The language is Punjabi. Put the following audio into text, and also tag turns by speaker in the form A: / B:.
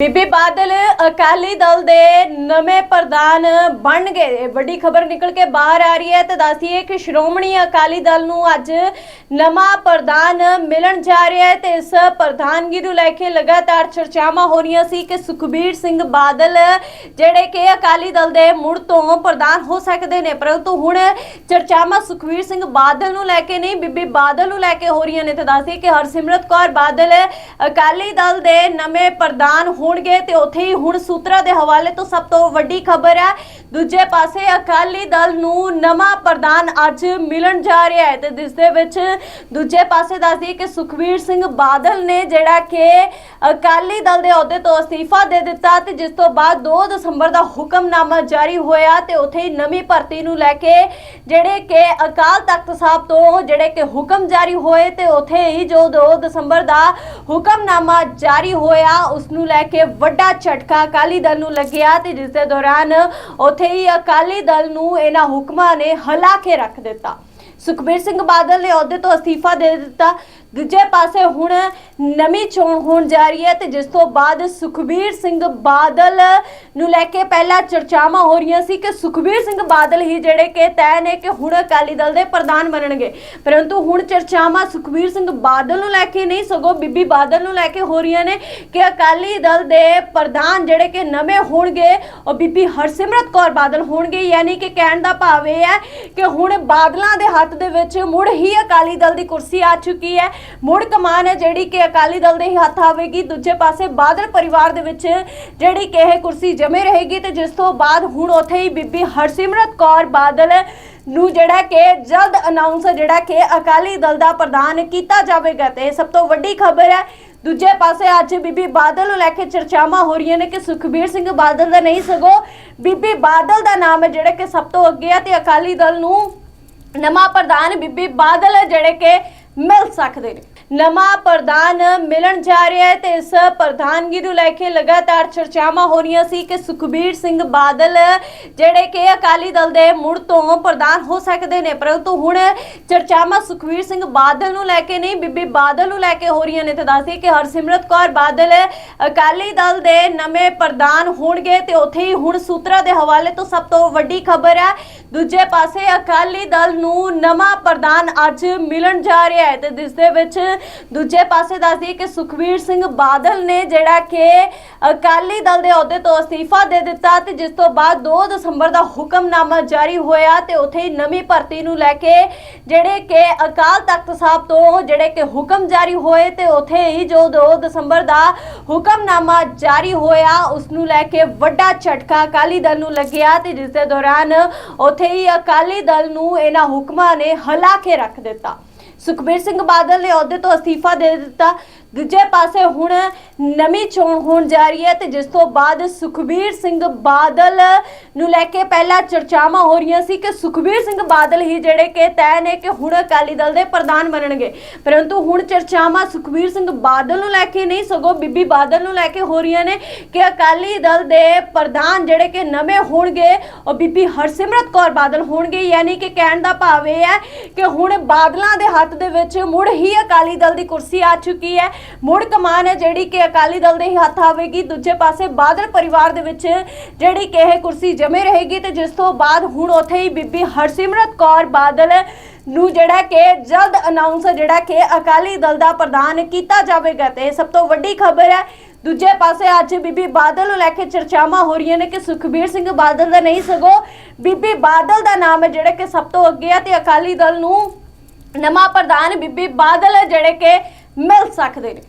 A: ਬੀਬੀ ਬਾਦਲ ਅਕਾਲੀ ਦਲ ਦੇ ਨਵੇਂ ਪ੍ਰਧਾਨ ਬਣ ਗਏ। ਵੱਡੀ ਖਬਰ ਨਿਕਲ ਕੇ ਬਾਹਰ ਆ ਰਹੀ ਹੈ ਤੇ ਦੱਸੀਏ ਕਿ ਸ਼੍ਰੋਮਣੀ ਅਕਾਲੀ ਦਲ ਨੂੰ ਅੱਜ ਨਵਾਂ ਪ੍ਰਧਾਨ ਮਿਲਣ ਜਾ ਰਿਹਾ ਹੈ ਤੇ ਇਸ ਪ੍ਰਧਾਨਗੀ ਨੂੰ ਲੈ ਕੇ ਲਗਾਤਾਰ ਚਰਚਾਵਾਂ ਹੋ ਰਹੀਆਂ ਸੀ ਕਿ ਸੁਖਬੀਰ ਸਿੰਘ ਬਾਦਲ, ਜਿਹੜੇ ਕਿ ਅਕਾਲੀ ਦਲ ਦੇ ਮੁੜ ਤੋਂ ਪ੍ਰਧਾਨ ਹੋ ਸਕਦੇ ਨੇ, ਪਰੰਤੂ ਹੁਣ ਚਰਚਾਵਾਂ ਸੁਖਬੀਰ ਸਿੰਘ ਬਾਦਲ ਨੂੰ ਲੈ ਕੇ ਨਹੀਂ, ਬੀਬੀ ਬਾਦਲ ਨੂੰ ਲੈ ਕੇ ਹੋ ਰਹੀਆਂ ਨੇ ਤੇ ਦੱਸੀਏ ਕਿ ਹਰਸਿਮਰਤ ਕੌਰ ਬਾਦਲ ਅਕਾਲੀ ਦਲ ਦੇ ਨਵੇਂ ਪ੍ਰਧਾਨ ਹੋਣਗੇ ਤੇ ਉੱਥੇ ਹੀ ਹੁਣ ਸੂਤਰਾਂ ਦੇ ਹਵਾਲੇ ਤੋਂ ਸਭ ਤੋਂ ਵੱਡੀ ਖਬਰ ਹੈ। ਦੂਜੇ ਪਾਸੇ ਅਕਾਲੀ ਦਲ ਨੂੰ ਨਵਾਂ ਪ੍ਰਧਾਨ ਅੱਜ ਮਿਲਣ ਜਾ ਰਿਹਾ ਹੈ ਤੇ ਜਿਸ ਦੇ ਵਿੱਚ ਦੂਜੇ ਪਾਸੇ ਦੱਸਦੀ ਕਿ ਸੁਖਵੀਰ ਸਿੰਘ ਬਾਦਲ ਨੇ ਜਿਹੜਾ ਕਿ ਅਕਾਲੀ ਦਲ ਦੇ ਅਹੁਦੇ ਤੋਂ ਅਸਤੀਫਾ ਦੇ ਦਿੱਤਾ ਤੇ ਜਿਸ ਤੋਂ ਬਾਅਦ 2 ਦਸੰਬਰ ਦਾ ਹੁਕਮਨਾਮਾ ਜਾਰੀ ਹੋਇਆ ਤੇ ਉੱਥੇ ਹੀ ਨਵੀਂ ਭਰਤੀ ਨੂੰ ਲੈ ਕੇ ਜਿਹੜੇ ਕਿ ਅਕਾਲ ਤਖਤ ਸਾਹਿਬ ਤੋਂ ਜਿਹੜੇ ਕਿ ਹੁਕਮ ਜਾਰੀ ਹੋਏ ਤੇ ਉੱਥੇ ਹੀ ਜੋ 2 ਦਸੰਬਰ ਦਾ ਹੁਕਮਨਾਮਾ ਜਾਰੀ ਹੋਇਆ, ਉਸ ਨੂੰ ਲੈ ਕੇ ਵੱਡਾ ਝਟਕਾ ਅਕਾਲੀ ਦਲ ਨੂੰ ਲੱਗਿਆ ਤੇ ਜਿਸ ਦੇ ਦੌਰਾਨ ਉੱਥੇ ਹੀ ਅਕਾਲੀ ਦਲ ਨੂੰ ਇਹਨਾਂ ਹੁਕਮਾਂ ਨੇ ਹਲਾ ਕੇ ਰੱਖ ਦਿੱਤਾ। ਸੁਖਬੀਰ ਸਿੰਘ ਬਾਦਲ ਨੇ ਅਹੁਦੇ ਤੋਂ ਅਸਤੀਫਾ ਦੇ ਦਿੱਤਾ। ਦੂਜੇ ਪਾਸੇ ਹੁਣ ਨਵੀਂ ਚੋਣ ਹੋਣ ਜਾ ਰਹੀ ਹੈ ਤੇ ਜਿਸ ਤੋਂ ਬਾਅਦ ਸੁਖਬੀਰ ਸਿੰਘ ਬਾਦਲ ਨੂੰ ਲੈ ਕੇ ਪਹਿਲਾਂ ਚਰਚਾਵਾਂ ਹੋ ਰਹੀਆਂ ਸੀ ਕਿ ਸੁਖਬੀਰ ਸਿੰਘ ਬਾਦਲ ਹੀ ਜਿਹੜੇ ਕਿ ਤੈਅ ਨੇ ਕਿ ਹੁਣ ਅਕਾਲੀ ਦਲ ਦੇ ਪ੍ਰਧਾਨ ਬਣਨਗੇ। ਪਰੰਤੂ ਹੁਣ ਚਰਚਾਵਾਂ ਸੁਖਬੀਰ ਸਿੰਘ ਬਾਦਲ ਨੂੰ ਲੈ ਕੇ ਨਹੀਂ, ਸਗੋਂ ਬੀਬੀ ਬਾਦਲ ਨੂੰ ਲੈ ਕੇ ਹੋ ਰਹੀਆਂ ਨੇ ਕਿ ਅਕਾਲੀ ਦਲ ਦੇ ਪ੍ਰਧਾਨ ਜਿਹੜੇ ਕਿ ਨਵੇਂ ਹੋਣਗੇ, ਉਹ ਬੀਬੀ ਹਰਸਿਮਰਤ ਕੌਰ ਬਾਦਲ ਹੋਣਗੇ। ਯਾਨੀ ਕਿ ਕਹਿਣ ਦਾ ਭਾਵ ਇਹ ਹੈ ਕਿ ਹੁਣ ਬਾਦਲਾਂ ਦੇ ਹੱਥ ਦੇ ਵਿੱਚ ਮੁੜ ਹੀ ਅਕਾਲੀ ਦਲ ਦੀ ਕੁਰਸੀ ਆ ਚੁੱਕੀ ਹੈ। ਮੁੜ ਕਮਾਨ ਹੈ ਜਿਹੜੀ ਕਿ ਅਕਾਲੀ ਦਲ ਦੇ ਹੱਥ ਆਵੇਗੀ। ਦੂਜੇ ਪਾਸੇ ਬਾਦਲ ਪਰਿਵਾਰ ਦੇ ਵਿੱਚ ਜਿਹੜੀ ਕਿ ਇਹ ਕੁਰਸੀ ਜਮੇ ਰਹੇਗੀ ਤੇ ਜਿਸ ਤੋਂ ਬਾਅਦ ਹੁਣ ਉੱਥੇ ਹੀ ਬੀਬੀ ਹਰਸਿਮਰਤ ਕੌਰ ਬਾਦਲ ਨੂੰ ਜਿਹੜਾ ਕਿ ਜਲਦ ਅਨਾਉਂਸ ਜਿਹੜਾ ਕਿ ਅਕਾਲੀ ਦਲ ਦਾ ਪ੍ਰਧਾਨ ਕੀਤਾ ਜਾਵੇਗਾ ਤੇ ਸਭ ਤੋਂ ਵੱਡੀ ਖਬਰ ਹੈ, ਦੂਜੇ ਪਾਸੇ ਅੱਜ ਬੀਬੀ ਬਾਦਲ ਨੂੰ ਲੈ ਕੇ ਚਰਚਾਵਾਂ ਹੋ ਰਹੀਆਂ ਨੇ ਕਿ ਸੁਖਬੀਰ ਸਿੰਘ ਬਾਦਲ ਦਾ ਨਹੀਂ ਸਗੋਂ ਬੀਬੀ ਬਾਦਲ ਦਾ ਨਾਮ ਹੈ ਜਿਹੜਾ ਕਿ ਸਭ ਤੋਂ ਅੱਗੇ ਆ ਤੇ ਅਕਾਲੀ ਦਲ ਨੂੰ ਨਵਾਂ ਪ੍ਰਧਾਨ ਬੀਬੀ ਬਾਦਲ ਜਿਹੜੇ ਕਿ ਮਿਲ ਸਕਦੇ ਨੇ। ਨਵਾਂ ਪ੍ਰਧਾਨ ਮਿਲਣ ਜਾ ਰਿਹਾ ਹੈ ਤੇ ਇਸ ਪ੍ਰਧਾਨਗੀ ਨੂੰ ਲੈ ਕੇ ਲਗਾਤਾਰ ਚਰਚਾਵਾਂ ਹੋ ਰਹੀਆਂ ਸੀ ਕਿ ਸੁਖਬੀਰ ਸਿੰਘ ਬਾਦਲ, ਜਿਹੜੇ ਕਿ ਅਕਾਲੀ ਦਲ ਦੇ ਮੁੜ ਤੋਂ ਪ੍ਰਧਾਨ ਹੋ ਸਕਦੇ ਨੇ, ਪਰੰਤੂ ਹੁਣ ਚਰਚਾਵਾਂ ਸੁਖਬੀਰ ਸਿੰਘ ਬਾਦਲ ਨੂੰ ਲੈ ਕੇ ਨਹੀਂ, ਬੀਬੀ ਬਾਦਲ ਨੂੰ ਲੈ ਕੇ ਹੋ ਰਹੀਆਂ ਨੇ ਤੇ ਦੱਸਦੀ ਕਿ ਹਰਸਿਮਰਤ ਕੌਰ ਬਾਦਲ ਅਕਾਲੀ ਦਲ ਦੇ ਨਵੇਂ ਪ੍ਰਧਾਨ ਹੋਣਗੇ ਤੇ ਉੱਥੇ ਹੀ ਹੁਣ ਸੂਤਰਾਂ ਦੇ ਹਵਾਲੇ ਤੋਂ ਸਭ ਤੋਂ ਵੱਡੀ ਖਬਰ ਹੈ। ਦੂਜੇ ਪਾਸੇ ਅਕਾਲੀ ਦਲ ਨੂੰ ਨਵਾਂ ਪ੍ਰਧਾਨ ਅੱਜ ਮਿਲਣ ਜਾ ਰਿਹਾ ਹੈ ਤੇ ਜਿਸ ਦੇ ਵਿੱਚ ਦੂਜੇ ਪਾਸੇ ਦੱਸਦੀ ਕਿ ਸੁਖਵੀਰ ਸਿੰਘ ਬਾਦਲ ਨੇ ਜਿਹੜਾ ਕਿ ਅਕਾਲੀ ਦਲ ਦੇ ਅਹੁਦੇ ਤੋਂ ਅਸਤੀਫਾ ਦੇ ਦਿੱਤਾ ਤੇ ਜਿਸ ਤੋਂ ਬਾਅਦ 2 ਦਸੰਬਰ ਦਾ ਹੁਕਮਨਾਮਾ ਜਾਰੀ ਹੋਇਆ ਤੇ ਉੱਥੇ ਹੀ ਨਵੀਂ ਭਰਤੀ ਨੂੰ ਲੈ ਕੇ ਜਿਹੜੇ ਕਿ ਅਕਾਲ ਤਖਤ ਸਾਹਿਬ ਤੋਂ ਜਿਹੜੇ ਕਿ ਹੁਕਮ ਜਾਰੀ ਹੋਏ ਤੇ ਉੱਥੇ ਹੀ ਜੋ 2 ਦਸੰਬਰ ਦਾ ਹੁਕਮਨਾਮਾ ਜਾਰੀ ਹੋਇਆ, ਉਸ ਨੂੰ ਲੈ ਕੇ ਵੱਡਾ ਝਟਕਾ ਅਕਾਲੀ ਦਲ ਨੂੰ ਲੱਗਿਆ ਤੇ ਜਿਸ ਦੇ ਦੌਰਾਨ ਉੱਥੇ ਹੀ ਅਕਾਲੀ ਦਲ ਨੂੰ ਇਹਨਾਂ ਹੁਕਮਾਂ ਨੇ ਹਿਲਾ ਕੇ ਰੱਖ ਦਿੱਤਾ। ਸੁਖਬੀਰ ਸਿੰਘ ਬਾਦਲ ਨੇ ਅਹੁਦੇ ਤੋਂ ਅਸਤੀਫਾ ਦੇ ਦਿੱਤਾ ਦੂਜੇ ਪਾਸੇ ਹੁਣ ਨਵੀਂ ਚੋਣ ਹੋਣ ਜਾ ਰਹੀ ਹੈ ਤੇ ਜਿਸ ਤੋਂ ਬਾਅਦ ਸੁਖਬੀਰ ਸਿੰਘ ਬਾਦਲ ਨੂੰ ਲੈ ਕੇ ਪਹਿਲਾਂ ਚਰਚਾਵਾਂ ਹੋ ਰਹੀਆਂ ਸੀ ਕਿ ਸੁਖਬੀਰ ਸਿੰਘ ਬਾਦਲ ਹੀ ਜਿਹੜੇ ਕਿ ਤੈਅ ਨੇ ਕਿ ਹੁਣ ਅਕਾਲੀ ਦਲ ਦੇ ਪ੍ਰਧਾਨ ਬਣਨਗੇ। ਪਰੰਤੂ ਹੁਣ ਚਰਚਾਵਾਂ ਸੁਖਬੀਰ ਸਿੰਘ ਬਾਦਲ ਨੂੰ ਲੈ ਕੇ ਨਹੀਂ, ਸਗੋਂ ਬੀਬੀ ਬਾਦਲ ਨੂੰ ਲੈ ਕੇ ਹੋ ਰਹੀਆਂ ਨੇ ਕਿ ਅਕਾਲੀ ਦਲ ਦੇ ਪ੍ਰਧਾਨ ਜਿਹੜੇ ਕਿ ਨਵੇਂ ਹੋਣਗੇ, ਉਹ ਬੀਬੀ ਹਰਸਿਮਰਤ ਕੌਰ ਬਾਦਲ ਹੋਣਗੇ। ਯਾਨੀ ਕਿ ਕਹਿਣ ਦਾ ਭਾਵ ਇਹ ਹੈ ਕਿ ਹੁਣ ਬਾਦਲਾਂ ਦੇ ਹੱਥ ਦੇ ਵਿੱਚ ਮੁੜ ਹੀ ਅਕਾਲੀ ਦਲ ਦੀ ਕੁਰਸੀ ਆ ਚੁੱਕੀ ਹੈ। ਮੁੜ ਕਮਾਨ ਹੈ ਜਿਹੜੀ ਕਿ ਅਕਾਲੀ ਦਲ ਦੇ ਹੱਥ ਆਵੇਗੀ। ਦੂਜੇ ਪਾਸੇ ਬਾਦਲ ਪਰਿਵਾਰ ਦੇ ਵਿੱਚ ਜਿਹੜੀ ਕਿ ਇਹ ਕੁਰਸੀ ਜਮੇ ਰਹੇਗੀ ਤੇ ਜਿਸ ਤੋਂ ਬਾਅਦ ਹੁਣ ਉੱਥੇ ਹੀ ਬੀਬੀ ਹਰਸਿਮਰਤ ਕੌਰ ਬਾਦਲ ਨੂੰ ਜਿਹੜਾ ਕਿ ਜਲਦ ਅਨਾਉਂਸ ਜਿਹੜਾ ਕਿ ਅਕਾਲੀ ਦਲ ਦਾ ਪ੍ਰਧਾਨ ਕੀਤਾ ਜਾਵੇਗਾ ਤੇ ਸਭ ਤੋਂ ਵੱਡੀ ਖਬਰ ਹੈ, ਦੂਜੇ ਪਾਸੇ ਅੱਜ ਬੀਬੀ ਬਾਦਲ ਨੂੰ ਲੈ ਕੇ ਚਰਚਾਵਾਂ ਹੋ ਰਹੀਆਂ ਨੇ ਕਿ ਸੁਖਬੀਰ ਸਿੰਘ ਬਾਦਲ ਦਾ ਨਹੀਂ ਸਗੋਂ ਬੀਬੀ ਬਾਦਲ ਦਾ ਨਾਮ ਹੈ ਜਿਹੜਾ ਕਿ ਸਭ ਤੋਂ ਅੱਗੇ ਆ ਤੇ ਅਕਾਲੀ ਦਲ ਨੂੰ ਨਵਾਂ ਪ੍ਰਧਾਨ ਬੀਬੀ ਬਾਦਲ ਜਿਹੜੇ ਕਿ ਮਿਲ ਸਕਦੇ ਨੇ।